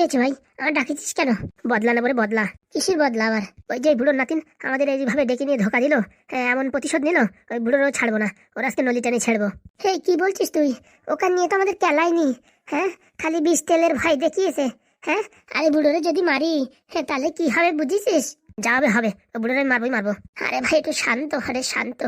হয়েছে ভাই? আমার ডাকিছিস কেন? বদলা না বলে বদলা। কিসের বদলা আবার? ওই যে বুড়োর নাতিন আমাদের এইভাবে ডেকে নিয়ে ধোকা দিল হ্যাঁ এমন প্রতিশোধ নিল, ওই বুড়োরও ছাড়বো না। ওর আজকে নলি টেনে ছাড়বো। হে কি বলছিস তুই? ওখান নিয়ে তো আমাদের কেলাইনি হ্যাঁ? খালি বিষ তেলের ভাই দেখিয়েছে হ্যাঁ? আরে বুড়োরে যদি মারি হ্যাঁ তাহলে কি হবে বুঝিছিস? যাবে হবে ও বুড়োরে মারবই মারবো। আরে ভাই, একটু শান্ত আরে শান্ত।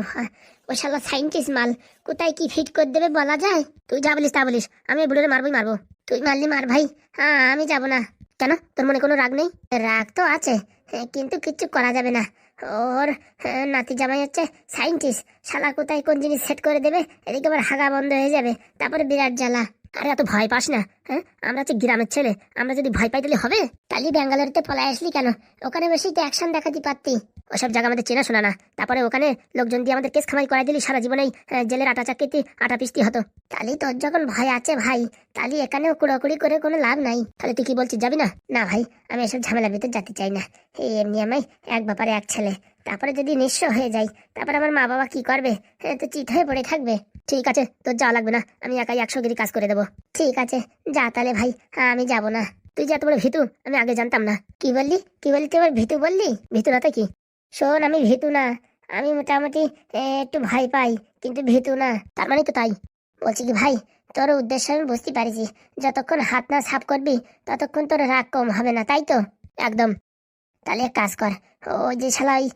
ও শালা সাইন্টিস্ট মাল, কোথায় কি ফিট করে দেবে বলা যায়? তুই যা বলিস তা বলিস, আমি বুড়োরে মারবই মারবো। তুই মারলি মার ভাই। হ্যাঁ আমি যাব না। কেন? তোর মনে কোনো রাগ নেই? রাগ তো আছে। হ্যাঁ, কিন্তু কিচ্ছু করা যাবে না। ওর হ্যাঁ, নাতি জামাই হচ্ছে সাইন্টিস্ট শালা কোথায় কোন জিনিস সেট করে দেবে? এদিকে আবার হাগা বন্ধ হয়ে যাবে। তারপরে বিরাট জ্বালা। আরে এত ভয় পাস না হ্যাঁ? আমরা হচ্ছে গ্রামের ছেলে, আমরা যদি ভয় পাই তাহলে হবে? তাহলে ব্যাঙ্গালোরতে পলাই আসলি কেন? ওখানে বেশি তো অ্যাকশন দেখাতে পারতি। ওসব জায়গা আমাদের চেনা শোনা না। তারপরে ওখানে লোকজন দিয়ে আমাদের কেস খামাই করাই দিলি, সারা জীবনেই জেলের আটা চাকরিতে আটা পিস্তি হতো। তাহলে তোর যখন ভয় আছে ভাই, তাহলে এখানেও কুড়াকুড়ি করে কোনো লাভ নাই। তাহলে তুই কি বলছিস, যাবি না? না ভাই, আমি এসব ঝামেলার ভিতরে যেতে চাই না। এমনি আমি এক ব্যাপারে এক ছেলে। তারপরে যদি নিঃস্ব হয়ে যাই, তারপরে আমার মা বাবা কি করবে? হ্যাঁ তো চিত হয়ে পড়ে থাকবে। ঠিক আছে, তোর যাওয়া লাগবে না, আমি একাই একশো গিরি কাজ করে দেবো। ঠিক আছে, যা তাহলে ভাই হ্যাঁ আমি যাব না। তুই যে এত বড় ভিতু, আমি আগে জানতাম না। কি বললি? কি বললি তুই এবার ভিতু বললি? ভিতু না কি? শোন, আমি ভিতু না। আমি মোটামুটি একটু ভয় পাই, কিন্তু ভিতু না। তার মানে তো তাই। বলছি কি ভাই, তোর উদ্দেশ্য আমি বুঝতে পারিছি, যতক্ষণ হাত না সাফ করবি, ততক্ষণ তোর রাগ কম হবে না, তাই তো? একদম। তাহলে এক কাজ কর, ওই যে শালা ওই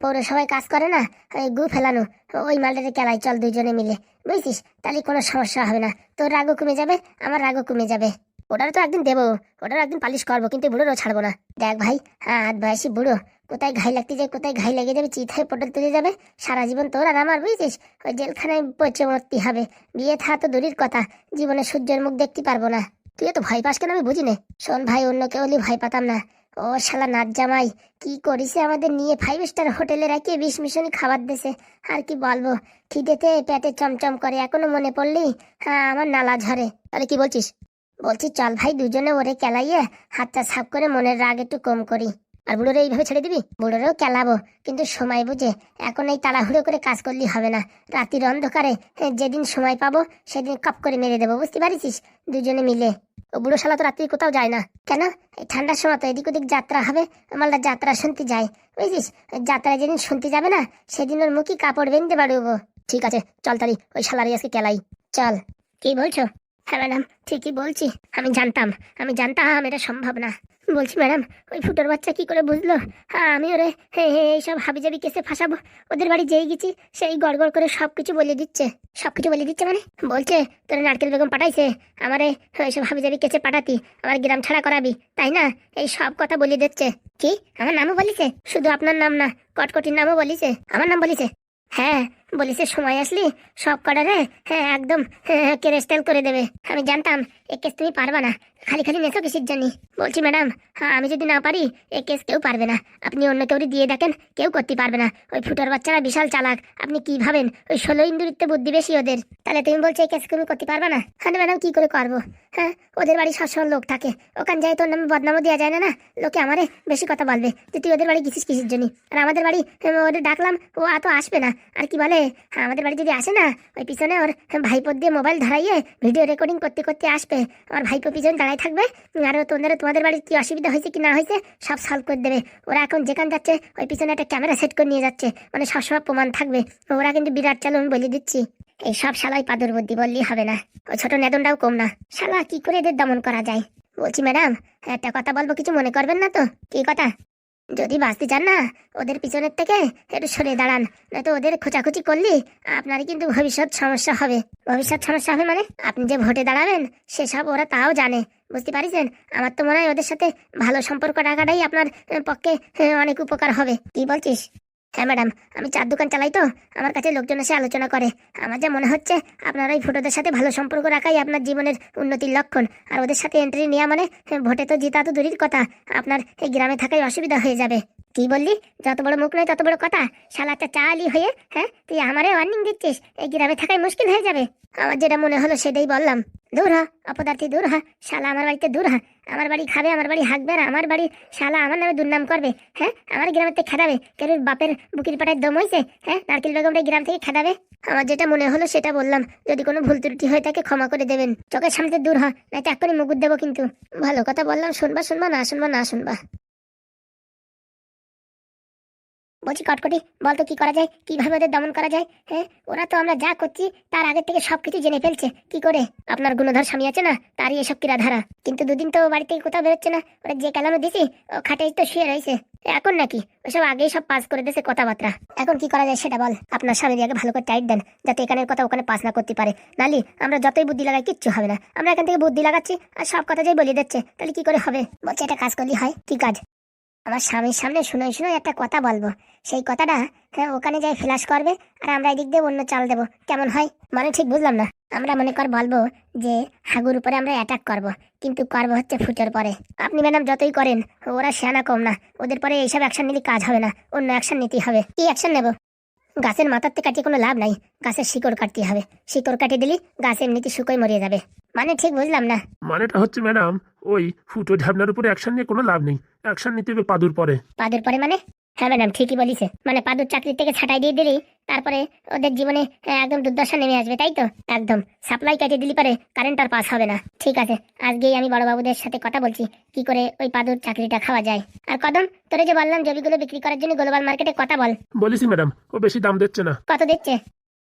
পৌরসভায় কাজ করে না, ওই গু ফেলানো, ওই মালটাতে কেলাই, চল দুজনে মিলে। বুঝছিস? তাহলে কোনো সমস্যা হবে না। তোর রাগও কমে যাবে, আমার রাগও কমে যাবে। ওটার তো একদিন দেবো ওটার একদিন পালিশ করব, কিন্তু বুড়োরও ছাড়বো না। দেখ ভাই হ্যাঁ হাত বয়সী বুড়ো, কোথায় ঘাই লাগতে যায়, কোথায় ঘাই লেগে যাবে, চিথায় পটল তুলে যাবে, সারা জীবন তোর আর আমার, বুঝছিস? ওই জেলখানায় পচে মরতে হবে, বিয়ে থা তো দূরের কথা, জীবনে সূর্যের মুখ দেখতে পারব না। তুই তো ভয় পাস কেন আমি বুঝি নে শোন ভাই, অন্য কেউ ভয় পাতাম না। ও শালা নাচ জামাই কি করিছে আমাদের নিয়ে? ফাইভ স্টার হোটেলে রাখিয়ে বিষ মিশনি খাবার দিছে। আর কি বলব? খিদেতে পেটে চমচম করে, এখনও মনে পড়লি হ্যাঁ আমার নালা ঝরে। তাহলে কি বলছিস? বলছি, চল ভাই, দুজনে ওরে কেলাইয়ে হাতটা সাফ করে মনের রাগ একটু কম করি। আর বুড়োরে এইভাবে ছেড়ে দিবি? বুড়োরেও কেলাবো। কিন্তু সময় বুঝে, এখন এই তাড়াহুড়ো করে কাজ করলে হবে না। রাতির অন্ধকারে যেদিন সময় পাবো, সেদিন কাপ করে মেরে দেবো, বুঝতে পারিস দুজনে মিলে। ও বুড়ো শালা তো রাত্রি কোথাও যায় না। কেন? এই ঠান্ডার সময় তো এদিক ওদিক যাত্রা হবে মালটা যাত্রা শুনতে যায়। বুঝছিস? ওই যাত্রা যেদিন শুনতে যাবে না, সেদিন ওর মুখে কাপড় বেঁধতে পারব। ঠিক আছে, চল তারি ওই শালারি আজকে কেলাই। চল। কি বলছো? হ্যাঁ ম্যাডাম, ঠিকই বলছি। আমি জানতাম। আমি জানতাম, এটা সম্ভব না। বলছি, ম্যাডাম, ওই ফুটোর বাচ্চা কি করে বুঝলো? হ্যাঁ আমি ওরে এইসব হাবিজাবি কেসে ফাঁসাবো। ওদের বাড়ি যেই গেছি, সেই গড়গড় করে সব কিছু বলে দিচ্ছে। সব কিছু বলে দিচ্ছে মানে? বলছে, তোর নারকেল বেগম পাঠাইছে, আমারে এইসব হাবিজাবি কেসে পাঠাতি, আমার গ্রাম ছাড়া করাবি। তাই না? এই সব কথা বলে দিচ্ছে। কি? আমার নামও বলিছে? শুধু আপনার নাম না, কটকটির নামও বলিছে? আমার নাম বলিছে? হ্যাঁ বলিছে সময় আসলি? সব কটারে হ্যাঁ একদম। হ্যাঁ, কেরেস্টাল করে দেবে। আমি জানতাম এ কেস তুমি পারবা না। খালি খালি নেছো কিসের জন্য বলছি ম্যাডাম হ্যাঁ আমি যদি না পারি এ কেস কেউ পারবে না। আপনি অন্য কেউ দিয়ে দেখেন কেউ করতে পারবে না। ওই ফুটোর বাচ্চারা বিশাল চালাক। আপনি কি ভাবেন? ওই ষোলো ইন্দুরিতে বুদ্ধি বেশি ওদের। তাহলে তুমি বলছো এই কেস তুমি করতে পারবে না? হ্যাঁ ম্যাডাম কি করে করব? হ্যাঁ ওদের বাড়ি সবসময় লোক থাকে। ওখান যাই তোর নামে বদনামও দেওয়া যায় না না? লোকে আমারে বেশি কথা বলবে যে তুই ওদের বাড়ি গেছিস কিসের জন্য আর আমাদের বাড়ি হ্যাঁ, ওদের ডাকলাম ও এত আসবে না। আর কি বলে? হ্যাঁ, আমাদের বাড়ি যদি আসে না, ওই পিছনে ওর ভাইপোর দিয়ে মোবাইল ধরাইয়ে ভিডিও রেকর্ডিং করতে করতে আসবে। আমার ভাইপো পিছনে দাঁড়ায় থাকবে, আর তোমাদের তোমাদের বাড়ির কি অসুবিধা হয়েছে কি না হয়েছে, সব সলভ করে দেবে। ওরা এখন যেখানে যাচ্ছে, ওই পিছনে একটা ক্যামেরা সেট করে নিয়ে যাচ্ছে মানে সবসময় প্রমাণ থাকবে। ওরা কিন্তু বিরাট চালু আমি বলে দিচ্ছি। এই সব শালাই পাদুর বুদ্ধি বললেই হবে না। ওই ছোট নেদনটাও কম না। শালা, কি করে এদের দমন করা যায়? বলছি, ম্যাডাম, একটা কথা বলব, কিছু মনে করবেন না তো? কি কথা? যদি বাঁচতে চান না, ওদের পিছনের থেকে একটু সরে দাঁড়ান। নয়তো ওদের খোঁচাখুচি করলে আপনারই কিন্তু ভবিষ্যৎ সমস্যা হবে। ভবিষ্যৎ সমস্যা হবে মানে? আপনি যে ভোটে দাঁড়াবেন, সেসব ওরা তাও জানে। বুঝতে পারিছেন? আমার তো মনে হয় ওদের সাথে ভালো সম্পর্ক রাখাটাই আপনার পক্ষে অনেক উপকার হবে। কি বলছিস? হ্যাঁ ম্যাডাম আমি চার দোকান চালাই তো। আমার কাছে লোকজন এসে আলোচনা করে। আমার যা মনে হচ্ছে আপনারা এই ভোটারদের সাথে ভালো সম্পর্ক রাখাই আপনার জীবনের উন্নতির লক্ষণ। আর ওদের সাথে এন্ট্রি নেওয়া মানে হ্যাঁ, ভোটে তো জিতা তো দূরের কথা। আপনার এই গ্রামে থাকাই অসুবিধা হয়ে যাবে। কি বললি, যত বড় মুখ নয় তত বড় কথা। শালাটা চালি হয়ে হ্যাঁ তুই আমারে ওয়ার্নিং দিচ্ছিস, এই গ্রামে থাকাই মুশকিল হয়ে যাবে। আমার যেটা মনে হলো সেটাই বললাম। দূর হ, অপদার্থী, দূর হ। শালা আমার বাড়িতে দূর হা। আমার বাড়ি খাবে, আমার বাড়ি হাঁকবে, আর আমার বাড়ি শালা আমার নামে দুর্নাম করবে হ্যাঁ? আমার গ্রামের থেকে খেদাবে। কেন বাপের বুকির পাটায় দম হয়েছে হ্যাঁ? নারকেল বেগমটা গ্রাম থেকে খেদাবে। আমার যেটা মনে হলো সেটা বললাম। যদি কোনো ভুল ত্রুটি হয়ে থাকে ক্ষমা করে দেবেন। চোখের সামনে দূর হ না তো এক্ষুনি মুগুর দেবো কিন্তু। ভালো কথা বললাম, শুনবা শুনবা, না শুনবা না শুনবা। বলছি, কটকটি, বলতো কি করা যায়? কীভাবে ওদের দমন করা যায়? হ্যাঁ ওরা তো আমরা যা করছি, তার আগে থেকে সবকিছু জেনে ফেলছে। কি করে? আপনার গুণধর স্বামী আছে না? তারই এসব কিরা ধারা কিন্তু দুদিন তো বাড়ি থেকে কোথাও বেরোচ্ছে না। ওরা যে কালামে দিছি, ও খাটেই তো শুয়ে রয়েছে। এখন নাকি? ওসব আগেই সব পাস করে দিয়েছে কথাবার্তা। এখন কি করা যায় সেটা বল। আপনার স্বামীর আগে ভালো করে টাইট দেন, যাতে এখানের কথা ওখানে পাস না করতে পারে। নালি, আমরা যতই বুদ্ধি লাগাই, কিচ্ছু হবে না। আমরা এখান থেকে বুদ্ধি লাগাচ্ছি, আর সব কথা যাই বলে দিচ্ছে, তাহলে কি করে হবে? বলছে এটা কাজ করলেই হয়। কি কাজ? আমার স্বামীর সামনে শুনে শুনে একটা কথা বলব। সেই কথাটা হ্যাঁ ওখানে যাই ফ্ল্যাশ করবে আর আমরা এদিক দিয়ে অন্য চাল দেবো। কেমন হয়? মানে ঠিক বুঝলাম না। আমরা মনে কর বলব যে, হাগুর উপরে আমরা অ্যাটাক করব। কিন্তু করব হচ্ছে ফুটের পরে। আপনি ম্যাডাম যতই করেন, ওরা সেনা কম না। ওদের পরে এইসব অ্যাকশন নিলে কাজ হবে না। অন্য অ্যাকশন নিতেই হবে। কি অ্যাকশন নেব? গাছের মাথার থেকে কাটিয়ে কোনো লাভ নাই। গাছের শিকড় কাটতে হবে। শিকড় কাটিয়ে দিলি গাছ এমনিতে শুকোয় মরিয়ে যাবে। মানে ঠিক বুঝলাম না। মানেটা হচ্ছে ম্যাডাম ওই ফুটো ঢাবনার উপরে অ্যাকশন নিয়ে কোনো লাভ নেই। অ্যাকশন নিতে হবে পাদুর পরে। পাদুর পরে মানে? হ্যাঁ ম্যাডাম ঠিকই বলিছে। মানে পাদুর চাকরি থেকে ছাটাই দিয়ে দিলি তারপরে ওদের জীবনে একদম দুর্দশা নেমে আসবে তাই তো? একদম। সাপ্লাই কাটে দিলি পারে কারেন্ট আর পাস হবে না। ঠিক আছে আজকেই আমি বড়বাবুদের সাথে কথা বলছি কি করে ওই পাদুর চাকরিটা খাওয়া যায়। আর কদম তোরে যে বললাম জমিগুলো বিক্রি করার জন্য গ্লোবাল মার্কেটে কথা বল। বলিস ম্যাডাম ও বেশি দাম দিচ্ছে না। কত দিচ্ছে?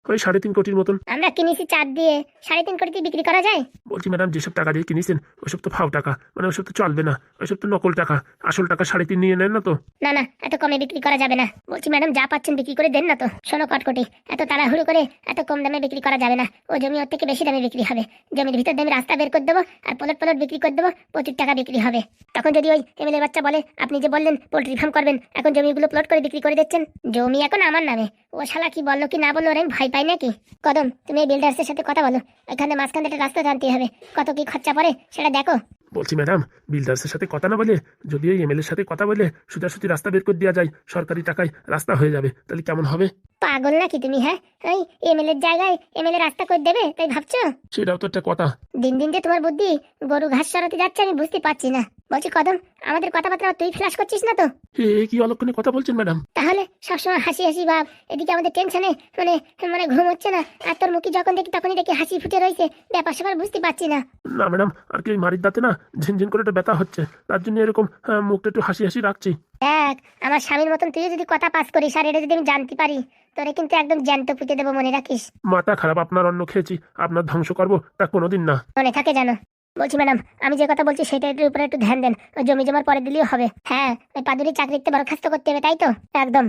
ওই সাড়ে তিন কোটির মতন। আমরা কিনেছি চার দিয়ে। সাড়ে তিন কোটিতে বিক্রি করা যায়? বলছি ম্যাডাম যেসব টাকা দিয়ে কিনেছেন ওসব তো ফাও টাকা। মানে ওসব তো চলবে না। ওসব তো নকল টাকা। আসল টাকা সাড়ে তিন নিয়ে নেন না তো? না না এত কমে বিক্রি করা যাবে না। বলছি ম্যাডাম যা পাচ্ছেন বিক্রি করে দেন না তো। শোনো কটকটি এত তাড়াহুড়ো করে এত কম দামে বিক্রি করা যাবে না। ও জমি ওর থেকে বেশি দামে বিক্রি হবে। জমির ভিতর দামে রাস্তা বের করে দেবো আর পলট পলট বিক্রি করে দেবো প্রচুর টাকা বিক্রি হবে। তখন যদি ওই এমএলএ বাচ্চা বলে আপনি যে বললেন পোল্ট্রি ফার্ম করবেন এখন জমিগুলো প্লট করে বিক্রি করে দিচ্ছেন? জমি এখন আমার নামে। ও শালা কি বলল কি না বলল ওর, আমি ভয় পাই নাকি? কদম, তুমি এই বিল্ডার্সের সাথে কথা বলো। এখানে মাঝখান থেকে রাস্তা জানতে হবে। কত কি খরচা পড়ে, সেটা দেখো। বলছি ম্যাডাম বিল্ডার্সের সাথে কথা না বলে, যদি ওই এমএলএর সাথে কথা বলে সুতাসুতি রাস্তা বের করে দেওয়া যায়, সরকারি টাকায় রাস্তা হয়ে যাবে, তাহলে কেমন হবে? পাগল নাকি তুমি হ্যাঁ? ওই এমএলএ জায়গায় এমএলএ রাস্তা করে দেবে তাই ভাবছ? সেটাও তো একটা কথা। দিন দিন যে তোমার বুদ্ধি গরু ঘাস সরাতে যাচ্ছে আমি বুঝতে পারছি না। বলছি কদম আমাদের কথাবার্তা তুই ফ্ল্যাশ করছিস না তো? এ কি অলক্ষণে কথা বলছেন ম্যাডাম তাহলে সবসময় হাসি হাসি ভাব এদিকে আমাদের টেনশনে মানে মানে ঘুম হচ্ছে না আর তোর মুখে যখন দেখি তখনই দেখি হাসি ফুটে রয়েছে ব্যাপার স্যাপার বুঝতে পারছি না। না ম্যাডাম আর কি মারির দাঁতে না ঝিনঝিন করে একটা ব্যথা হচ্ছে তার জন্য এরকম আহ, মুখটা একটু হাসি হাসি রাখছি। দেখ আমার স্বামীর মতন তুই যদি কথা পাস করিস আর এটা যদি আমি জানতে পারি তোরে কিন্তু একদম জ্যান্ত পুঁতে দেবো মনে রাখিস? মাথা খারাপ আপনার অন্ন খেয়েছি আপনার ধ্বংস করব তা কোনোদিন না। মনে থাকে জানো বলছি ম্যাডাম আমি যে কথা বলছি সেটার উপরে একটু ধ্যান দেন। ওই জমি জমার পরে দিলেও হবে। হ্যাঁ ওই পাদুরি চাকরিতে বরখাস্ত করতে হবে তাই তো? একদম।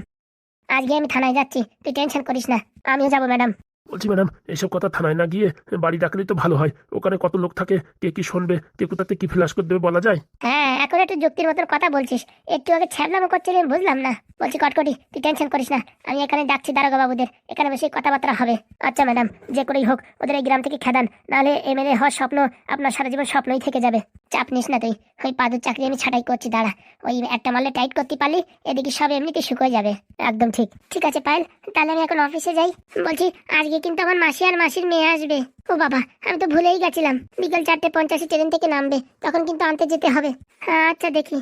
আজকে আমি থানায় যাচ্ছি তুই টেনশন করিস না আমিও যাব ম্যাডাম। বলছি, ম্যাডাম এইসব কথা থানায় না গিয়ে বাড়ি ডাকলেই তো ভালো হয়। ওখানে কত লোক থাকে, কে কি শুনবে, কে কোথাতে কি ফ্ল্যাশ করে দেবে বলা যায়? হ্যাঁ এখন একটু যুক্তির মতন কথা বলছিস। একটু আগে ছ্যাবলামো করছিলি, বুঝলাম না। বলছি, কটকটি, তুই টেনশন করিস না। আমি এখানে ডাকছি দারোগা বাবুদের এখানে বেশি কথাবার্তা হবে। আচ্ছা ম্যাডাম, যে করেই হোক, ওদের এই গ্রাম থেকে খেদান। নাহলে এমএলএ হওয়ার স্বপ্ন আপনার সারা জীবন স্বপ্নই থেকে যাবে। চাপ নিস না তুই। ওই পাদুর চাকরি আমি ছাটাই করছি, দাঁড়া। ওই একটা মালে টাইট করতে পারলি, এদিকে সব এমনিতে শুকিয়ে যাবে। একদম ঠিক। ঠিক আছে, পায়েল, তাহলে আমি এখন অফিসে যাই। বলছি, আজকে কিন্তু আমার মাসি আর মাসির মেয়ে আসবে ও বাবা আমি তো ভুলেই গেছিলাম বিকেল চারটে পঞ্চাশে ট্রেন থেকে নামবে তখন কিন্তু আনতে যেতে হবে হ্যাঁ, আচ্ছা দেখি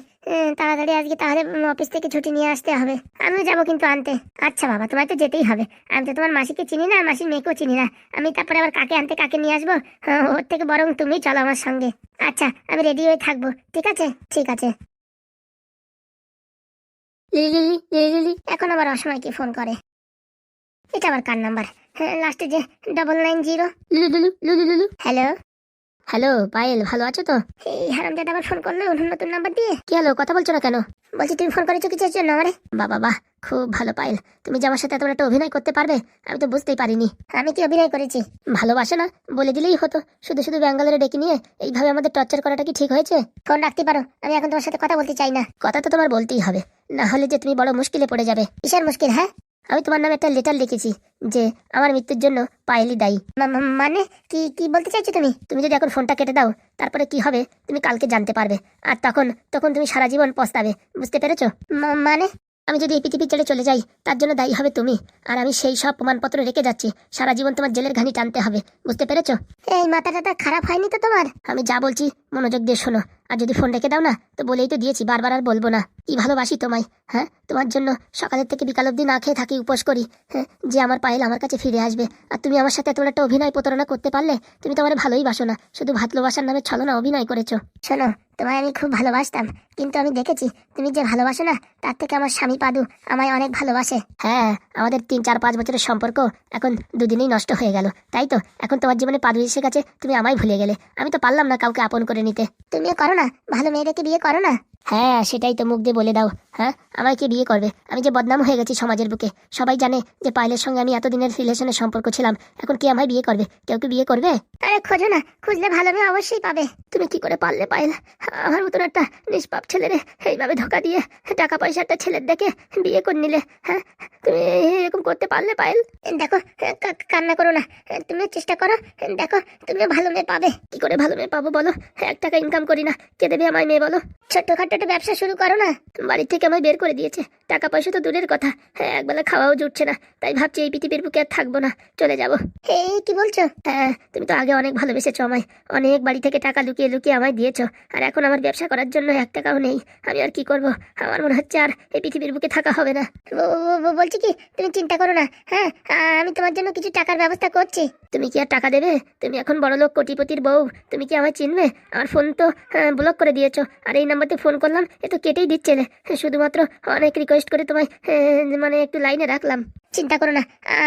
তাড়াতাড়ি আজকে তাহলে অফিস থেকে ছুটি নিয়ে আসতে হবে আমিও যাব কিন্তু আনতে আচ্ছা বাবা তোমার তো যেতেই হবে আমি তো তোমার মাসিকে চিনি না মাসির মেয়েকেও চিনি না আমি তারপরে আবার কাকে আনতে কাকে নিয়ে আসব হ্যাঁ, ওর থেকে বরং তুমি চলো আমার সঙ্গে আচ্ছা আমি রেডি হয়ে থাকব ঠিক আছে ঠিক আছে লিলি লিলি এখন আবার অসময় কি ফোন করে এটা আবার কার নাম্বার লাস্টে যে double nine zero hello hello Payel ভালো আছো তো? এই হারামজাদা আবার ফোন করল নতুন নাম্বার দিয়ে। কি হলো কথা বলছো না কেন? বলছি তুমি ফোন করেছ কিছু জন্য আমারে? বাবা বাহ খুব ভালো পায়েল। তুমি যে আমার সাথে এত একটা অভিনয় করতে পারবে আমি তো বুঝতেই পারিনি। আমি কি অভিনয় করেছি? ভালোবাসো না বলে দিলেই হতো। শুধু শুধু ব্যাঙ্গালোরে ডেকে নিয়ে এইভাবে আমাদের টর্চার করাটা কি ঠিক হয়েছে? ফোন রাখতে পারো আমি এখন তোমার সাথে কথা বলতে চাই না। কথা তো তোমার বলতেই হবে না হলে যে তুমি বড় মুশকিলে পড়ে যাবে। কিসের মুশকিল হ্যাঁ? আমি তোমার নামে একটা লেটার লিখেছি যে আমার মৃত্যুর জন্য পায়েলি দায়ী। মানে কি কি বলতে চাইছো তুমি? তুমি যদি এখন ফোনটা কেটে দাও তারপরে কি হবে তুমি কালকে জানতে পারবে। আর তখন তখন তুমি সারা জীবন পস্তাবে বুঝতে পেরেছ? মানে? আমি যদি এই পৃথিবী ছেড়ে চলে যাই তার জন্য দায়ী হবে তুমি। আর আমি সেই সব প্রমাণপত্র রেখে যাচ্ছি সারা জীবন তোমার জেলের ঘানি টানতে হবে বুঝতে পেরেছ? এই মাথাটা খারাপ হয়নি তো তোমার? আমি যা বলছি মনোযোগ দিয়ে শোনো। আর যদি ফোন রেখে দাও না, তো বলেই তো দিয়েছি, বারবার আর বলব না। কি ভালোবাসি তোমায় হ্যাঁ? তোমার জন্য সকালের থেকে বিকাল অবধি না খেয়ে থাকি, উপোস করি হ্যাঁ? যে আমার পায়েল আমার কাছে ফিরে আসবে। আর তুমি আমার সাথে এত একটা অভিনয় প্রতারণা করতে পারলে, তুমি তো আমার ভালোই বাসো না। শুধু ভালোবাসার নামে ছলনা অভিনয় করেছ। শোনো, তোমায় আমি খুব ভালোবাসতাম, কিন্তু আমি দেখেছি, তুমি যে ভালোবাসো না, তার থেকে আমার স্বামী পাদু আমায় অনেক ভালোবাসে। হ্যাঁ আমাদের তিন, চার, পাঁচ বছরের সম্পর্ক এখন দুদিনেই নষ্ট হয়ে গেল, তাই তো? এখন তোমার জীবনে পাদু এসে গেছে তুমি আমায় ভুলে গেলে। আমি তো পারলাম না কাউকে আপন করে নিতে। তুমিও করো না ভালো মেয়েদেরকে বিয়ে করো না। হ্যাঁ সেটাই তো মুখ দিয়ে বলে দাও। হ্যাঁ আমায় কি বিয়ে করবে? আমি যে বদনাম হয়ে গেছি সমাজের বুকে। সবাই জানে যে পায়েলের সঙ্গে আমি এতদিনের রিলেশনের সম্পর্ক ছিলাম। এখন কি আমায় বিয়ে করবে? কেউ কি বিয়ে করবে? আরে খোঁজো না। খুঁজলে ভালো মেয়ে অবশ্যই পাবে। তুমি কি করে পারলে পায়েল? আমার মতন একটা নিষ্পাপ ছেলেরে এইভাবে ধোকা দিয়ে টাকা পয়সা একটা ছেলের দেখে বিয়ে করে নিলে হ্যাঁ? তুমি এরকম করতে পারলে পায়েল? দেখো কান্না করো না। তুমি চেষ্টা করো। দেখো তুমিও ভালো মেয়ে পাবে। কি করে ভালো মেয়ে পাবো বলো? এক টাকা ইনকাম করি না। কে দেবে আমায় মেয়ে বলো? ছোট্টখাটো একটা ব্যবসা শুরু করো না। বাড়ি থেকে আমায় বের করে দিয়েছে। টাকা পয়সা তো দূরের কথা। হ্যাঁ একবেলা খাওয়াও জুটছে না। তাই ভাবছি এই পৃথিবীর বুকে আর থাকব না। চলে যাব। এই কি বলছো? হ্যাঁ তুমি তো আগে অনেক ভালোবেসেছো আমায়। অনেক বাড়ি থেকে টাকা লুকিয়ে লুকিয়ে আমায় দিয়েছ। আর এখন আমার ব্যবসা করার জন্য এক টাকাও নেই। আমি আর কি করব? আমার মনে হচ্ছে আর এই পৃথিবীর বুকে থাকা হবে না। বলছি কি? তুমি চিন্তা করো না। হ্যাঁ আমি তোমার জন্য কিছু টাকার ব্যবস্থা করছি। তুমি কি আর টাকা দেবে? তুমি এখন বড় লোক কোটিপতির বউ। তুমি কি আমায় চিনবে? আমার ফোন তো ব্লক করে দিয়েছ। আর এই নাম্বারতে ফোন করলাম এ তো কেটেই দিচ্ছে না। শুধুমাত্র অনেক রিকোয়েস্ট করে তোমায় মানে একটু লাইনে রাখলাম। চিন্তা করো না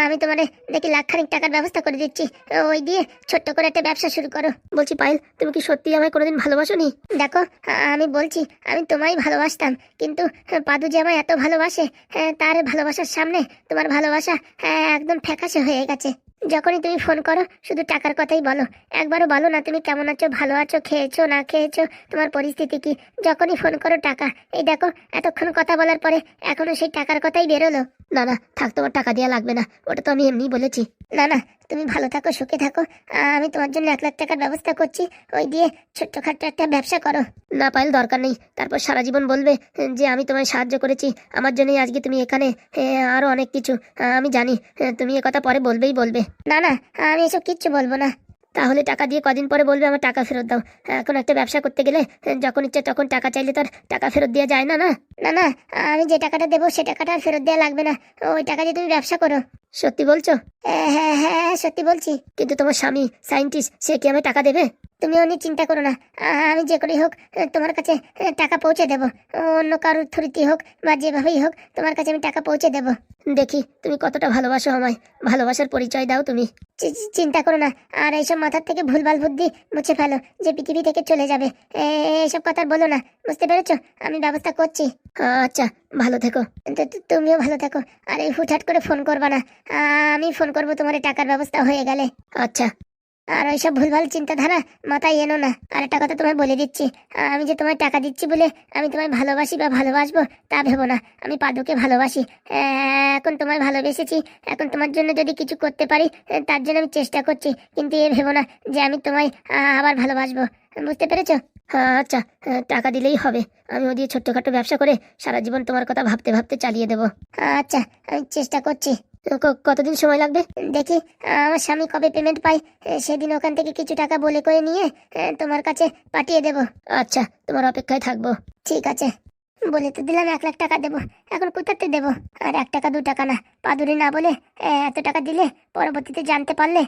আমি তোমারে দেখি লাখখানিক টাকার ব্যবস্থা করে দিচ্ছি। ওই দিয়ে ছোট্ট করে একটা ব্যবসা শুরু করো। বলছি পায়েল তুমি কি সত্যি আমায় কোনোদিন ভালোবাসোনি? দেখো আমি বলছি আমি তোমায় ভালোবাসতাম কিন্তু পাদু যে আমায় এত ভালোবাসে হ্যাঁ, তার ভালোবাসার সামনে তোমার ভালোবাসা হ্যাঁ, একদম ফ্যাকাশে হয়ে গেছে। যখনই তুমি ফোন করো, শুধু টাকার কথাই বলো। একবারও বলো না তুমি কেমন আছো, ভালো আছো, খেয়েছো, না খেয়েছো, তোমার পরিস্থিতি কি? যখনই ফোন করো টাকা। এই দেখো, এতক্ষণ কথা বলার পরে এখনও সেই টাকার কথাই বেরোলো। না না থাক তোমার টাকা দেওয়া লাগবে না। ওটা তো আমি এমনি বলেছি। না না তুমি ভালো থাকো সুখে থাকো। আমি তোমার জন্য এক লাখ টাকার ব্যবস্থা করছি। ওই দিয়ে ছোট্টখাট্ট একটা ব্যবসা করো। না পাইল দরকার নেই। তারপর সারা জীবন বলবে যে আমি তোমায় সাহায্য করেছি। আমার জন্যই আজকে তুমি এখানে এ, আরও অনেক কিছু। আমি জানি তুমি এ কথা পরে বলবেই বলবে। না না আমি এসব কিচ্ছু বলব না। তাহলে টাকা দিয়ে কদিন পরে বলবে আমার টাকা ফেরত দাও। এখন একটা ব্যবসা করতে গেলে যখন ইচ্ছে তখন টাকা চাইলে তার টাকা ফেরত দেওয়া যায় না না? না না, আমি যে টাকাটা দেবো সে টাকাটা আর ফেরত দেওয়া লাগবে না। ওই টাকা দিয়ে তুমি ব্যবসা করো। সত্যি বলছো? হ্যাঁ হ্যাঁ সত্যি বলছি। কিন্তু তোমার স্বামী, সায়েন্টিস্ট, সে কি আমি টাকা দেবে? তুমি অনেক চিন্তা করো না। আমি যে করেই হোক তোমার কাছে টাকা পৌঁছে দেবো। অন্য কারোর থ্রুতি হোক বা যেভাবেই হোক, তোমার কাছে আমি টাকা পৌঁছে দেবো। দেখি, তুমি কতটা ভালোবাসো আমায়। ভালোবাসার পরিচয় দাও তুমি। চিন্তা করো না। আর এইসব মাথার থেকে ভুলভাল বুদ্ধি মুছে ফেলো, যে পৃথিবী থেকে চলে যাবে। এইসব কথা বলো না। বুঝতে পেরেছ? আমি ব্যবস্থা করছি। আচ্ছা ভালো থেকো। তুমিও ভালো থেকো। আর এই হুটহাট করে ফোন করবা না। আমি ফোন করব তোমার টাকার ব্যবস্থা হয়ে গেলে। আচ্ছা। আর ওইসব ভুলভাল চিন্তাধারা মাথায় এনো না। আর একটা কথা তোমায় বলে দিচ্ছি আমি যে তোমায় টাকা দিচ্ছি বলে আমি তোমায় ভালোবাসি বা ভালোবাসবো তা ভেবো না। আমি পাদুকে ভালোবাসি। এখন তোমায় ভালোবেসেছি এখন তোমার জন্য যদি কিছু করতে পারি তার জন্য আমি চেষ্টা করছি। কিন্তু এ ভেবো না যে আমি তোমায় আবার ভালোবাসবো। বুঝতে পেরেছ? হ্যাঁ আচ্ছা আহ, টাকা দিলেই হবে। আমি ও দিয়ে ছোট্টখাটো ব্যবসা করে সারা জীবন তোমার কথা ভাবতে ভাবতে চালিয়ে দেবো। আচ্ছা আমি চেষ্টা করছি। কতদিন সময় লাগবে? দেখি আমার স্বামী কবে পেমেন্ট পাই সেদিন ওখান থেকে কিছু টাকা বলে করে নিয়ে তোমার কাছে পাঠিয়ে দেব। আচ্ছা তোমার অপেক্ষায় থাকব। ঠিক আছে। বলে তো দিলাম এক লাখ টাকা দেবো। এখন কোথাতে দেবো? আর এক টাকা দু টাকা না। পাদুরি না বলে এত টাকা দিলে পরবর্তীতে জানতে পারলে,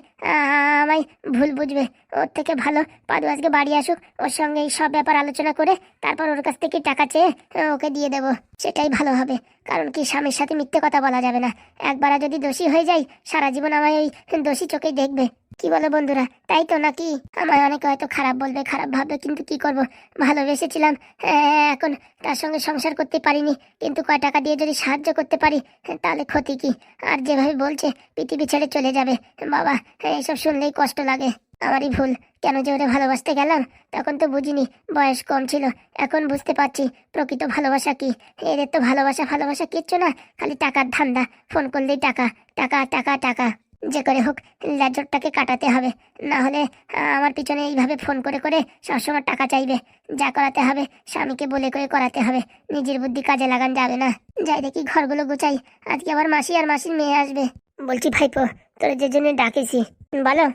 আমায় ভুল বুঝবে। ওর থেকে ভালো পাদু আজকে বাড়ি আসুক, ওর সঙ্গে এই সব ব্যাপার আলোচনা করে তারপর ওর কাছ থেকে টাকা চেয়ে, ওকে দিয়ে দেবো। সেটাই ভালো হবে, কারণ কি স্বামীর সাথে মিথ্যে কথা বলা যাবে না। একবার যদি দোষী হয়ে যাই, সারা জীবন আমায় ওই দোষী চোখেই দেখবে। কি বলো বন্ধুরা, তাই তো নাকি? আমায় অনেকে হয়তো খারাপ বলবে, খারাপ ভাববে, কিন্তু কি করব? ভালোবেসেছিলাম, এখন তার সঙ্গে সংসার করতে পারিনি, কিন্তু কয় টাকা দিয়ে যদি সাহায্য করতে পারি, তাহলে ক্ষতি কি? আর যেভাবে বলছে, পৃথিবী ছেড়ে চলে যাবে। বাবা এইসব শুনলেই কষ্ট লাগে। আমারই ভুল। কেন যে ওরে ভালোবাসতে গেলাম, তখন তো বুঝিনি। বয়স কম ছিল। এখন বুঝতে পারছি, প্রকৃত ভালোবাসা কি? এদের তো ভালোবাসা ভালোবাসা কিচ্ছু না, খালি টাকার ধান্দা। ফোন করলেই টাকা। টাকা টাকা টাকা। যে করে হোক, ল্যাজরটাকে কাটাতে হবে। না হলে আমার পিছনে এইভাবে ফোন করে করে সবসময় টাকা চাইবে। যা করাতে হবে, স্বামীকে বলে করে করাতে হবে। নিজের বুদ্ধি কাজে লাগান যাবে না। যাই দেখি ঘরগুলো গোছাই। আজকে আবার মাসি আর মাসির মেয়ে আসবে। বলছি, ভাইপো, তোর যে জন্য ডাকেছি। বলো,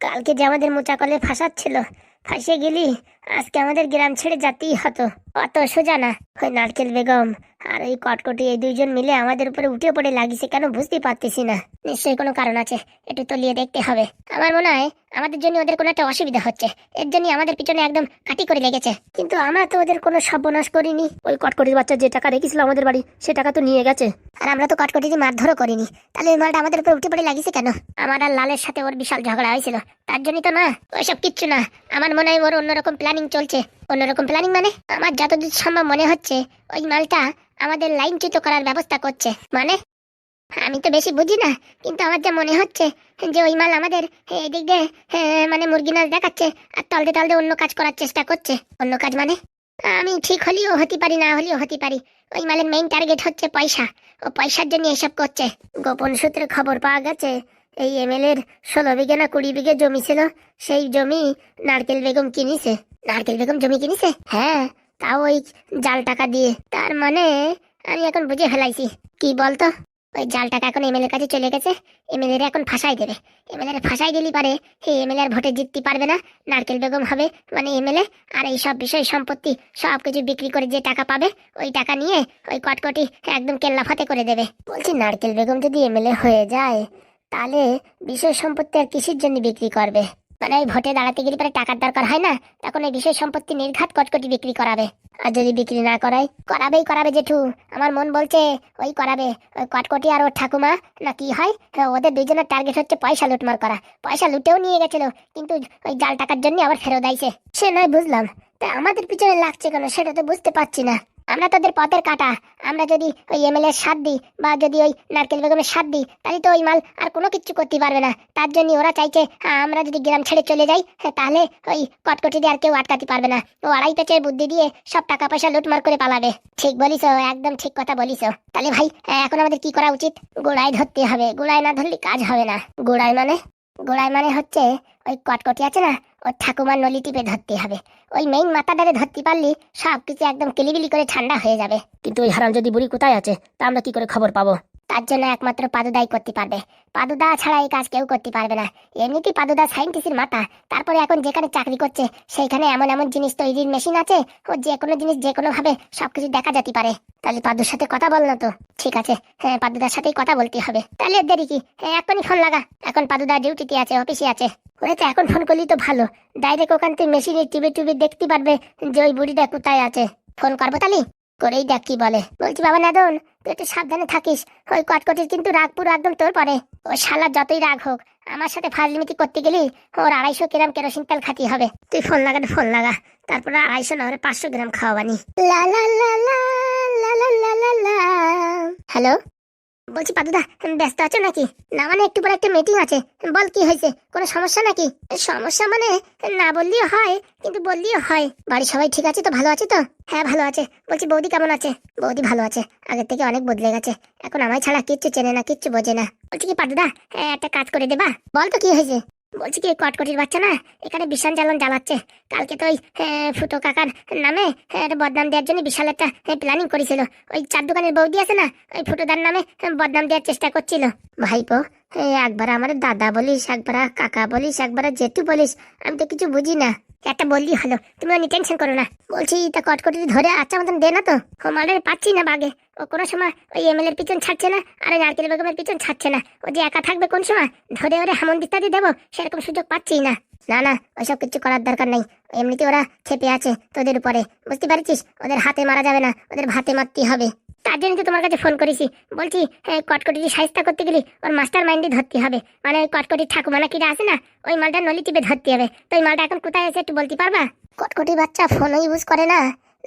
কালকে যে আমাদের মোচা কলে ফাঁসাচ্ছিল, ফাঁসিয়ে গেলি? আজকে আমাদের গ্রাম ছেড়ে যাতেই হতো। অত সোজা না। ওই নারকেল বেগম আর ওই কটকটি এই দুইজন মিলে আমাদের উপরে উঠে পড়ে লাগিয়েছে কেন বুঝতে পারতেছি না। নিশ্চয়ই কোনো কারণ আছে, একটু তলিয়ে দেখতে হবে। আমার মনে হয় আমাদের জন্য ওদের কোনো একটা অসুবিধা হচ্ছে। এর জন্য আমাদের পিছনে একদম কাটি করে লেগেছে। কিন্তু আমরা তো ওদের কোনো সর্বনাশ করিনি। ওই কটকটির বাচ্চা যে টাকা রেখেছিল আমাদের বাড়ি, সে টাকা তো নিয়ে গেছে। আর আমরা তো কটকটিতে মারধরও করিনি। তাহলে ওই মালটা আমাদের উপরে উঠে পড়ে লাগিয়েছে কেন? আমার আর লালের সাথে ওর বিশাল ঝগড়া হয়েছিল। তার জন্যই তো না, ওইসব কিচ্ছু না। আমার মনে হয় ওর অন্যরকম প্ল্যানিং চলছে। অন্যরকম প্ল্যানিং মানে? আমার যতদূর সম্ভব মনে হচ্ছে ওই মালটা আমাদের লাইনচ্যুত করার ব্যবস্থা করছে। মানে? আমি তো বেশি বুঝি না কিন্তু আমার যা মনে হচ্ছে যে ওই মাল আমাদের এদিক দিয়ে হ্যাঁ, মানে মুরগি নাচ দেখাচ্ছে আর তলদে তলদে অন্য কাজ করার চেষ্টা করছে। অন্য কাজ মানে? আমি ঠিক হলেও হতে পারি না হলেও হতে পারি। ওই মালের মেইন টার্গেট হচ্ছে পয়সা। ও পয়সার জন্য এসব করছে। গোপন সূত্রে খবর পাওয়া গেছে এই এমএল এর ষোলো বিঘে না কুড়ি বিঘে জমি ছিল সেই জমি নারকেল বেগম কিনিছে। নারকেল বেগম জমি কিনিছে? হ্যাঁ তাও ওই জাল টাকা দিয়ে। তার মানে আমি এখন বুঝে ফেলাইছি। কি বলতো? ওই জাল টাকা এখন এমএলএর কাছে চলে গেছে। এমএলএ রে এখন ফাঁসাই দেবে। এমএলএ ফাঁসাই দিলি পারে এই এমএলএ আর ভোটে জিততে পারবে না। নারকেল বেগম হবে মানে এমএলএ আর এই সব বিষয় সম্পত্তি, সব কিছু বিক্রি করে যে টাকা পাবে, ওই টাকা নিয়ে ওই কটকটি একদম কেল্লাফাতে করে দেবে। বলছি, নারকেল বেগম যদি এমএলএ হয়ে যায়, তাহলে বিষয় সম্পত্তি আর কিসের জন্য বিক্রি করবে? মানে ওই ভোটে দাঁড়াতে গেলে পরে টাকার দরকার হয় না তখন এই বিষয় সম্পত্তি নির্ঘাত কটকটি বিক্রি করাবে। আর যদি বিক্রি না করায় করাবেই করাবে জেঠু। আমার মন বলছে ওই করাবে। ওই কটকটি আর ওর ঠাকুমা না কি হয়? হ্যাঁ, ওদের দুইজনের টার্গেট হচ্ছে পয়সা লুটমার করা। পয়সা লুটেও নিয়ে গেছিল কিন্তু ওই জাল টাকার জন্য আবার ফেরত আইছে। সে নয় বুঝলাম। তা আমাদের পিছনে লাগছে কেন? সেটা তো বুঝতে পারছি না। আমরা তোদের পথের কাটা। আমরা যদি ওই এমএলএ সাথ দিই বা যদি ওই নারকেল বেগমের সাথ দিই তাহলে তো ওই মাল আর কোনো কিচ্ছু করতে পারবে না। তার জন্য ওরা চাইছে আমরা যদি গ্রাম ছেড়ে চলে যাই হ্যাঁ, তাহলে ওই কটকটি দিয়ে আর কেউ আটকাতে পারবে না। ও আড়াই পেঁচের বুদ্ধি দিয়ে সব টাকা পয়সা লুটমার করে পালাবে। ঠিক বলিস একদম ঠিক কথা বলিস। তাহলে ভাই এখন আমাদের কি করা উচিত? গোড়ায় ধরতে হবে। গোড়ায় না ধরলে কাজ হবে না। গোড়ায় মানে? গোড়ায় মানে হচ্ছে ওই কটকটি আছে না ওর ঠাকুমার নলি টিপে ধরতে হবে। ওই মেইন মাথাটারে ধরতে পারলি সব কিছু একদম কিলিবিলি করে ঠান্ডা হয়ে যাবে। কিন্তু ওই হারাম যদি বুড়ি কোথায় আছে তা আমরা কি করে খবর পাবো? তার জন্য একমাত্র পাদুদাই করতে পারবে। পাদুদা ছাড়া এই কাজ কেউ করতে পারবে না। এমনিতেই পাদুদা সাইন্টিস্টের মাথা। তারপরে এখন যেখানে চাকরি করছে সেইখানে এমন এমন জিনিস তৈরির মেশিন আছে ও যে কোনো জিনিস যে কোনো ভাবে সবকিছু দেখা যেতে পারে। তাহলে পাদুর সাথে কথা বল না তো। ঠিক আছে। হ্যাঁ পাদুদার সাথেই কথা বলতে হবে। তাহলে দেরি কি? হ্যাঁ এখনই ফোন লাগা। এখন পাদুদা ডিউটিতে আছে অফিসে আছে। ওরে তো এখন ফোন করলি তো ভালো। ডাইরেক্ট ওখান থেকে মেশিনে টিভি টিভি দেখতে পারবে যে ওই বুড়িটা কোথায় আছে। ফোন করব তাহলে? করেই দেখ কি বলে। বলছি, বাবা নাদন, তুই একটু সাবধানে থাকিস। ওই কটকটির কিন্তু রাগ পুরো একদম তোর পরে। ও শালা যতই রাগ হোক, আমার সাথে ফাজলিমিতি করতে গেলি ওর আড়াইশো গ্রাম কেরোসিন তেল খাতি হবে। তুই ফোন লাগাতে ফোন লাগা। তারপরে আড়াইশো না হলে পাঁচশো গ্রাম খাওয়াবানি। লা লা হ্যালো বলছি পাদুদা ব্যস্ত আছো নাকি? না মানে একটু পরে একটা মিটিং আছে। বল কি হয়েছে? কোনো সমস্যা নাকি? সমস্যা মানে না বললেও হয় কিন্তু বললেও হয়। বাড়ির সবাই ঠিক আছে তো? ভালো আছে তো? হ্যাঁ ভালো আছে। বলছি বৌদি কেমন আছে? বৌদি ভালো আছে। আগের থেকে অনেক বদলে গেছে। এখন আমায় ছাড়া কিচ্ছু চেনে না কিচ্ছু বোঝে না। বলছি কি পাদুদা হ্যাঁ, একটা কাজ করে দেবা বল তো কি হয়েছে? বলছি কি, কটকটির বাচ্চা না, এখানে বিশাল জ্বালন জ্বালাচ্ছে। কালকে তো ওই ফুটো কাকার নামে বদনাম দেওয়ার জন্য বিশাল একটা প্ল্যানিং করেছিল। ওই চার দোকানের বৌদি আছে না, ওই ফুটোদার নামে বদনাম দেওয়ার চেষ্টা করছিল। ভাইপো একবার আমার দাদা বলিস, একবার কাকা বলিস, একবার জেঠু বলিস, আমি তো কিছু বুঝি না। একটা বললি হলো তুমি টেনশন করো না। বলছি, তা কটকটি ধরে আচ্ছা মতন দে না তো। মালের পাচ্ছি না বাগে। ও, কোনো সময় ওই এমএল এর পিছন ছাড়ছে না, আর ওই নারকেল বেগমের পিছন ছাড়ছে না। ও যে একা থাকবে কোন সময়? ধরে ওরে হামন দিত্তাদি দেবো, সেরকম সুযোগ পাচ্ছি না। না না ওইসব কিছু করার দরকার নেই। এমনিতে ওরা খেপে আছে তোদের উপরে। বুঝতে পারছিস? ওদের হাতে মারা যাবে না, ওদের ভাতে মারতে হবে। তার জন্য তো তোমার কাছে ফোন করেছি। বলছি, এই কটকটি সাহিস্তা করতে গেলে, ওর মাস্টার মাইন্ডে ধরতে হবে। মানে ওই কটকটির ঠাকুমা না কিরা আছে না, ওই মালটা নলি টিপে ধরতে হবে। তো ওই মালটা এখন কোথায় আছে একটু বলতে পারবা? কটকটি বাচ্চা ফোনও ইউজ করে না।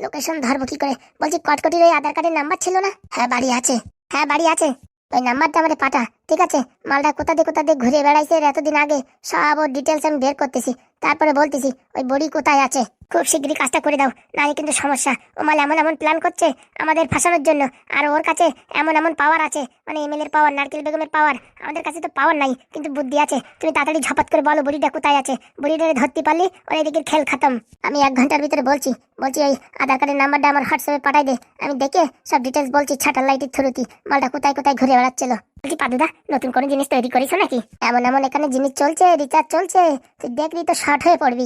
লোকেশন ধরবো কি করে? বলছি কটকটির ওই আধার কার্ডের নাম্বার ছিল না? হ্যাঁ বাড়ি আছে। হ্যাঁ বাড়ি আছে। ওই নাম্বারটা আমাদের পাঠা, ঠিক আছে? মালটা কোথা দিয়ে কোথা দিয়ে ঘুরে বেড়াইছে এতদিন আগে, সব ওর ডিটেলস আমি বের করতেছি। তারপরে বলতেছি, ওই বড়ি কোথায় আছে? খুব শীঘ্রই কাজটা করে দাও, নাহলে কিন্তু সমস্যা। ও মাল এমন এমন প্ল্যান করছে আমাদের ফাঁসানোর জন্য, আর ওর কাছে এমন এমন পাওয়ার আছে মানে এমএল এর পাওয়ার নারকেল বেগমের পাওয়ার আমাদের কাছে তো পাওয়ার নাই, কিন্তু বুদ্ধি আছে। তুমি তাড়াতাড়ি ঝপাত করে বলো বুড়িটা কোথায় আছে। বুড়িটারে ধরতে পারলি ওর এদিকে খেল খতম। আমি এক ঘণ্টার ভিতরে বলছি বলছি এই আধার কার্ডের নাম্বারটা আমার হোয়াটসঅ্যাপে পাঠাই দে। আমি দেখে সব ডিটেলস বলছি ছাটার লাইটের থ্রুতি মালটা কোথায় কোথায় ঘুরে বেড়াচ্ছিল। বলছি, পাদুদা, নতুন কোনো জিনিস তৈরি করিস নাকি? এমন এমন এখানে জিনিস চলছে রিচার্জ চলছে। তুই দেখবি তো শর্ট হয়ে পড়বি।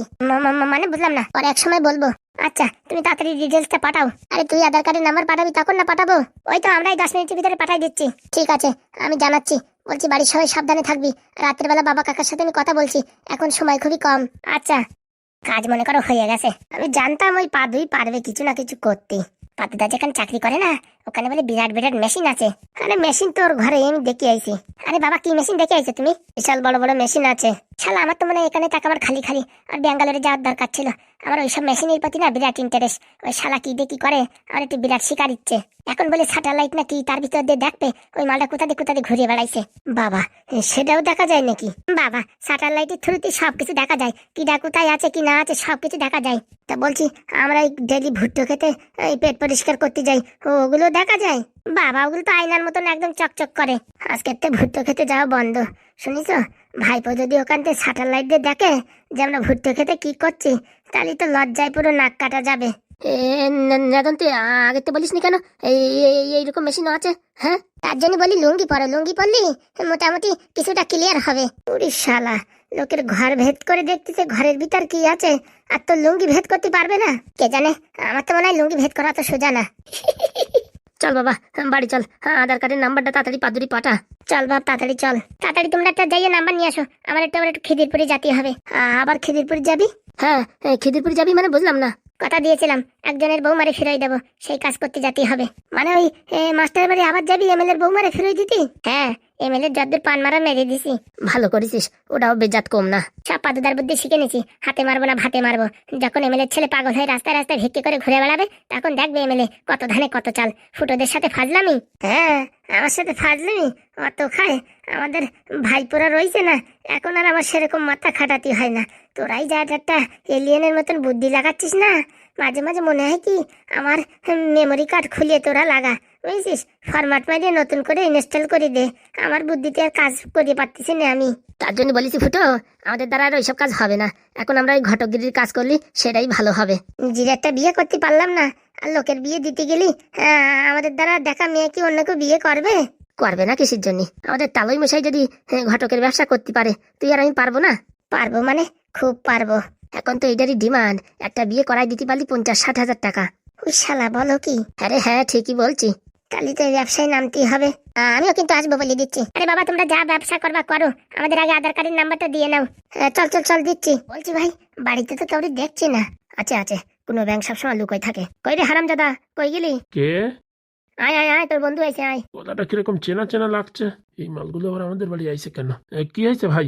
মানে বুঝলাম না। পরে এক সময় বলব। আচ্ছা তুমি তাড়াতাড়ি ডিটেলসটা পাঠাও। আরে তুই আধার কার্ডের নাম্বার পাঠাবি তখন না পাঠাবো? ওই তো আমরাই দশ মিনিটের ভিতরে পাঠাই দিচ্ছি। ঠিক আছে, আমি জানাচ্ছি। বলছি বাড়ির সবাই সাবধানে থাকবি। রাতের বেলা বাবা কাকার সাথে আমি কথা বলছি। এখন সময় খুবই কম। আচ্ছা কাজ মনে করো হয়ে গেছে। আমি জানতাম ওই পাদুই পারবে কিছু না কিছু করতে। পাদুদা যেখানে চাকরি করে না ওখানে বলে বিরাট বিরাট মেশিন আছে। আরে মেশিন তোর ঘরে আমি দেখে আইছি। আরে বাবা, কি মেশিন দেখে আইছো তুমি? বিশাল বড় বড় মেশিন আছে। শালা, আমার তো মনে হয় এখানে টাকা আমার খালি খালি। আর ব্যাঙ্গালোরে যাওয়ার দরকার ছিল। আমার ওইসব মেশিনের প্রতি না বিরাট ইন্টারেস্ট ওই শালা কি কি করে? আমার একটু বিরাট শিকার ইচ্ছে। এখন বলে স্যাটেলাইট না কি তার ভিতর দিয়ে দেখবে? ওই মালটা কোথা দিয়ে কোথা দিয়ে ঘুরে বেড়াইছে। বাবা, সেটাও দেখা যায় নাকি? বাবা স্যাটেলাইটের থ্রুতে সবকিছু দেখা যায়। কি কিটা কোথায় আছে, কি না আছে, সবকিছু দেখা যায়। তা বলছি, আমরা এই ডেলি ভুট্টো খেতে, এই পেট পরিষ্কার করতে যাই। ওগুলো দেখা যায়। বাবা ওগুলো তো আয়নার মতন একদম চকচক করে। আজকের তো ভুট্টো খেতে যাওয়া বন্ধ। শুনিস ভাইপো যদি ওখান থেকে স্যাটেলাইট দিয়ে দেখে যে আমরা ভুট্টো খেতে কি করছি, তাহলে তো লজ্জায় পুরো নাক কাটা যাবে। নেদন, তুই আগে তো বলিস নি কেন? এই, এই- এইরকম মেশিন আছে হ্যাঁ? তার জন্য বলি লুঙ্গি পরো, লুঙ্গি পরলি মোটামুটি কিছুটা ক্লিয়ার হবে। উড়ি শালা, লোকের ঘর ভেদ করে দেখতেছে ঘরের ভিতর কি আছে, আর তো লুঙ্গি ভেদ করতে পারবে না। কে জানে? আমার তো মনে হয় লুঙ্গি ভেদ করা তো সোজা না। চল বাবা বাড়ি চল। হ্যাঁ আধার কার্ডের নাম্বারটা তাড়াতাড়ি পাদুরি পাঠা। চল বাপ তাড়াতাড়ি চল। তাড়াতাড়ি তোমরা একটা যাইয়ে নাম্বার নিয়ে আসো। আমার একটা আবার একটু খিদিরপুরে যেতে হবে। আবার খিদিরপুর যাবি? হ্যাঁ খিদিরপুর যাবি মানে বুঝলাম না। কথা দিয়েছিলাম একজনের বৌমারে ফিরাই দেবো সেই কাজ করতে যেতে হবে। মানে ওই মাস্টারের মাস্টার বাড়ি আবার যাবি এমএলএর বৌমারে ফিরিয়ে দিতি? হ্যাঁ এমএলএ যদ্দুর পান মারা মেরে দিছি। ভালো করেছিস ওটাও বেজাত কম না। সব পাদুদার বুদ্ধি শিখে নিছি হাতে মারবো না ভাতে মারবো। যখন এমএলএর ছেলে পাগল হয়ে রাস্তায় রাস্তায় ভিক্ষে করে ঘুরে বেড়াবে তখন দেখবে এমএলএ কত ধানে কত চাল। ফুটোদের সাথে ফাজলামি? হ্যাঁ আমার সাথে ফাজলামি? অত খায়? আমাদের ভাইপোরা রয়েছে না। এখন আর আমার সেরকম মাথা খাটাতে হয় না। তোরাই যা একটা এলিয়েনের মতন বুদ্ধি লাগাচ্ছিস না? মাঝে মাঝে মনে হয় কি আমার মেমোরি কার্ড খুলিয়ে তোরা লাগা। বুঝছিস? ফরম্যাট মারিয়ে নতুন করে ইনস্টল করে দে। আমার বুদ্ধিতে আর কাজ করে পারতেছি না আমি। তার জন্য বলেছি ফুটো আমাদের দ্বারা আর ওইসব কাজ হবে না। এখন আমরা ওই ঘটকগিরির কাজ করলি সেটাই ভালো হবে। নিজের একটা বিয়ে করতে পারলাম না। আর লোকের বিয়ে দিতে গেলি হ্যাঁ, আমাদের দ্বারা দেখা মেয়ে কি অন্য কেউ বিয়ে করবে? করবে না কিসের জন্য? আমাদের তালই মশাই যদি হ্যাঁ, ঘটকের ব্যবসা করতে পারে তুই আর আমি পারব না? পারব মানে? খুব পারব। এখন তো এটারই ডিমান্ড একটা বিয়ে করাই দিতে পারলি পঞ্চাশ ষাট হাজার টাকা। ওই শালা বলো কি? আরে হ্যাঁ ঠিকই বলছি। তাহলে তো ব্যবসায় নামতেই হবে। আমিও কিন্তু আসব বলে দিচ্ছি। আরে বাবা তোমরা যা ব্যবসা করবা করো। আমাদের আগে আধার কার্ডের নাম্বারটা দিয়ে নাও। চল চল চল দিচ্ছি। বলছি ভাই বাড়িতে তো কাউরি দেখছি না। আছে আছে। কোনো ব্যাংক সবসময় লুকোই থাকে। কই রে হারাম দাদা কই গেলি? কে? আয় আয় আয় তোর বন্ধু আছে আয়। কথাটা কীরকম চেনা চেনা লাগছে? এই মালগুলো আবার আমাদের বাড়ি আইছে কেন? কি হয়েছে ভাই?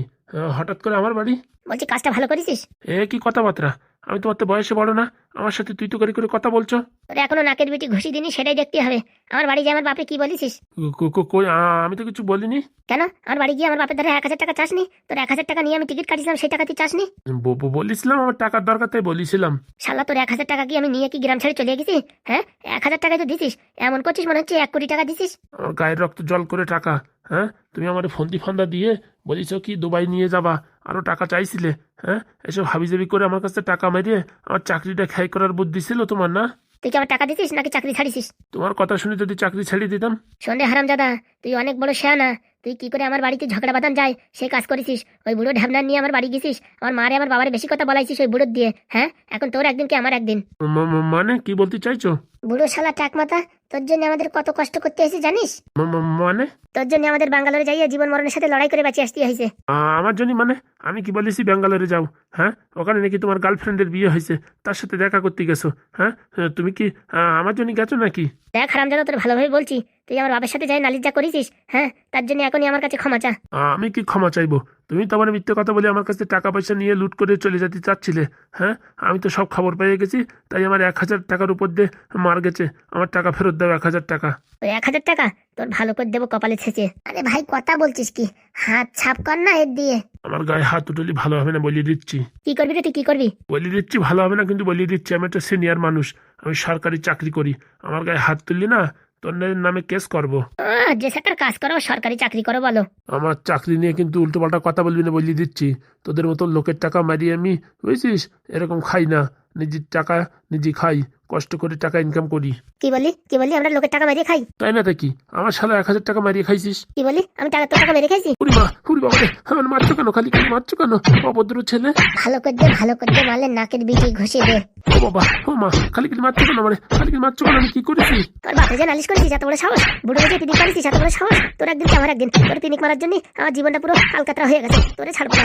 হঠাৎ করে আমার বাড়ি? বলছি কাজটা ভালো করেছিস? এ কি কথাবার্তা? আমি তোমার তো বয়সে বড় না। আমার সাথে তুই তো করে করে কথা বলছো। তোর এখনও নাকের বেটি ঘুষি দিনি সেটাই দেখতে হবে। আমার বাড়ি যে আমার বাপে কি বলিস কো- কো- কই? আ- আমি তো কিছু বলিনি। কেন? আমার বাড়ি গিয়ে আমার বাপের ধরে এক হাজার টাকা চাসনি? তোর এক হাজার টাকা নিয়ে আমি টিকিট কাটিছিলাম সেই টাকা তুই চাসনি? ব- ব- বলিছিলাম আমার টাকার দরকার তাই বলিছিলাম। শালা তোর এক হাজার টাকা কি আমি নিয়ে কি গ্রাম ছেড়ে চলে গেছি? হ্যাঁ? এক হাজার টাকা তো দিছিস। এমন করছিস মনে হচ্ছে এক কোটি টাকা দিছিস। আমার গায়ের রক্ত জল করে টাকা। হ্যাঁ? তুমি আমার ফন্দি ফান্দা দিয়ে বলিছ কি দুবাই নিয়ে যাবা আরও টাকা চাইছিলে হ্যাঁ? এসব হাবিজাবি করে আমার কাছে টাকা মারিয়ে আমার চাকরিটা খাই করার বুদ্ধি ছিল তোমার না? তুই কি আমার টাকা দিছিস নাকি চাকরি ছাড়িছিস? তোমার কথা শুনে যদি চাকরি ছেড়ে দিতাম। সন্ধে হারাম দাদা তুই অনেক বড় শেয়ানা তুই কি করে আমার বাড়িতে ঝগড়া বাঁধান যায় সে কাজ করেছিস ওই বুড়ো ঢাবনা নিয়ে আমার বাড়ি গেছিস আমার মারে আমার বাবার বেশি কথা বলাইছিস ওই বুড়োর দিয়ে হ্যাঁ? এখন তোর একদিন কি আমার একদিন? মানে কি বলতে চাইছো? বুড়ো শালা টাক মাথা তোর জন্য আমাদের কত কষ্ট করতে হয়েছে জানিস? মানে? তোর জন্য আমাদের বাঙ্গালোরে যাইয়ে জীবন মরণের সাথে লড়াই করে বাঁচিয়ে আসতে হয়েছে। আমার জন্য মানে? আমি কি বলেছি ব্যাঙ্গালোরে যাও হ্যাঁ? ওখানে নাকি তোমার গার্লফ্রেন্ডের বিয়ে হয়েছে তার সাথে দেখা করতে গেছো হ্যাঁ? তুমি কি আমার জন্য গেছো নাকি? দেখ হারাম দাদা তোর ভালোভাবে বলছি তুই আমার বাবার সাথে যাই নালিশ যা করেছিস হ্যাঁ? তার জন্য এখনই আমার কাছে ক্ষমা চা। আমি কি ক্ষমা চাইব? তুমি তো আমার মিথ্যে কথা বলে আমার কাছে টাকা পয়সা নিয়ে লুট করে চলে যেতে চাচ্ছিলে হ্যাঁ? আমি তো সব খবর পেয়ে গেছি তাই আমার এক হাজার টাকার উপর দিয়ে মার গেছে। আমার টাকা ফেরত দাও এক হাজার টাকা। ওই এক হাজার টাকা? তোর ভালো করে দেবো কপালে ছেঁচে। আরে ভাই কথা বলছিস কি? হাত ছাপ কর না এর দিয়ে। আমার গায়ে হাত উঠলি ভালো হবে না বলিয়ে দিচ্ছি। কি করবি রে তুই কি করবি? বলিয়ে দিচ্ছি ভালো হবে না কিন্তু বলিয়ে দিচ্ছি আমি একটা সিনিয়র মানুষ। আমি সরকারি চাকরি করি। আমার গায়ে হাত তুললি না তোর নামে কেস করব। যে সেটার কাজ করো সরকারি চাকরি করো বলো। আমার চাকরি নিয়ে কিন্তু উল্টোপাল্টা কথা বলবি না বলিয়ে দিচ্ছি। তোদের মতো লোকের টাকা মারিয়ে আমি বুঝছিস? এরকম খাই না। নিজের টাকা নিজে খাই। কষ্ট করে টাকা ইনকাম করি। কি বলি কি বলি আমরা লোকের টাকা মেরে খাই? তাই না দেখি? আমার শালা এক হাজার টাকা মারিয়ে খাইছিস? কি বলি আমি টাকা তোর টাকা মেরে খাইছি? উরি মা উরি বাবা রে আমার মারছো কেন? খালি খালি মারছো কেন? অভদ্র ছেলে। ভালো করে দে ভালো করে দে মারলে নাকের বিটি ঘষে দে। ও বাবা ও মা খালি খালি মারছো কেন মানে খালি খালি মারছো কেন? আমি কি করেছি? তোর বাপে যে নালিশ করেছিস এত বড় সাহস? বুড়ো যে পিনিক মারিছিস এত বড় সাহস? তোর একদিন কি আমার একদিন? তোর পিনিক মারার জন্য আমার জীবনটা পুরো হালকাতরা হয়ে গেছে। তোরে ছাড়বো না।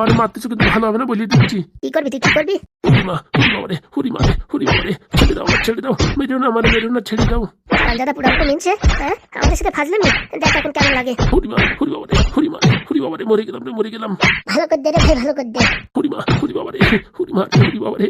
আর মারতেছো কিন্তু ভালো হবে না বলিয়ে দিচ্ছি। কি করবি? তুই কি করবি? হুরি মা হুরি বাবা রে হুরি মা রে হুরি বাবা রে। ছেড়ে দাও আমার ছেড়ে দাও মেরো না আমার মেরো না ছেড়ে দাও। দাদা পুরো আমাকে মিনছে হ্যাঁ? আমাদের সাথে ফাজলামি দেখ এখন কেমন লাগে। হুরি মা হুরি বাবা রে হুরি মা রে হুরি বাবা রে মরে গেলাম রে মরে গেলাম। ভালো করে দে রে ভাই ভালো করে দে। হুরি মা হুরি বাবা রে হুরি মা হুরি বাবা রে